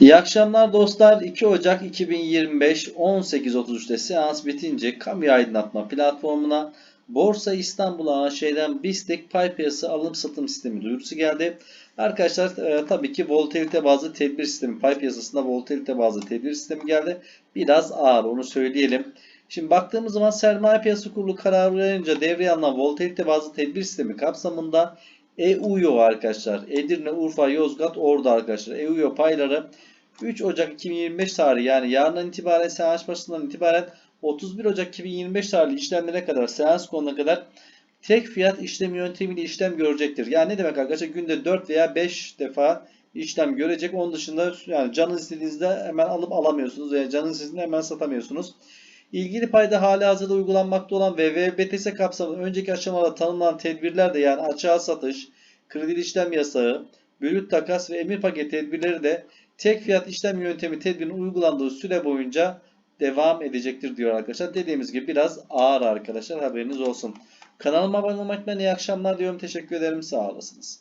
İyi akşamlar dostlar. 2 Ocak 2025 18.33'te seans bitince kamu aydınlatma platformuna Borsa İstanbul AŞ'den BISTEK pay piyasası alım satım sistemi duyurusu geldi. Arkadaşlar e, tabii ki volatilite bazlı tedbir sistemi pay piyasasında volatilite bazlı tedbir sistemi geldi. Biraz ağır onu söyleyelim. Şimdi baktığımız zaman sermaye piyasası kurulu kararı verince devreye alınan volatilite bazlı tedbir sistemi kapsamında EUYO arkadaşlar. Edirne, Urfa, Yozgat, Ordu arkadaşlar. EUYO payları 3 Ocak 2025 tarihi yani yarından itibaren seans başından itibaren 31 Ocak 2025 tarihli işlemlere kadar seans konuna kadar tek fiyat işlem yöntemiyle işlem görecektir. Yani ne demek arkadaşlar? Günde 4 veya 5 defa işlem görecek. Onun dışında yani canınız istediğinizde hemen alıp alamıyorsunuz veya canınız istediğinde hemen satamıyorsunuz. İlgili payda hali hazırda uygulanmakta olan ve VBTS kapsamında önceki aşamada tanımlanan tedbirler de yani açığa satış, kredi işlem yasağı, bürüt takas ve emir paket tedbirleri de tek fiyat işlem yöntemi tedbirinin uygulandığı süre boyunca devam edecektir diyor arkadaşlar. Dediğimiz gibi biraz ağır arkadaşlar haberiniz olsun. Kanalıma abone olmaktan iyi akşamlar diyorum. Teşekkür ederim. Sağ olasınız.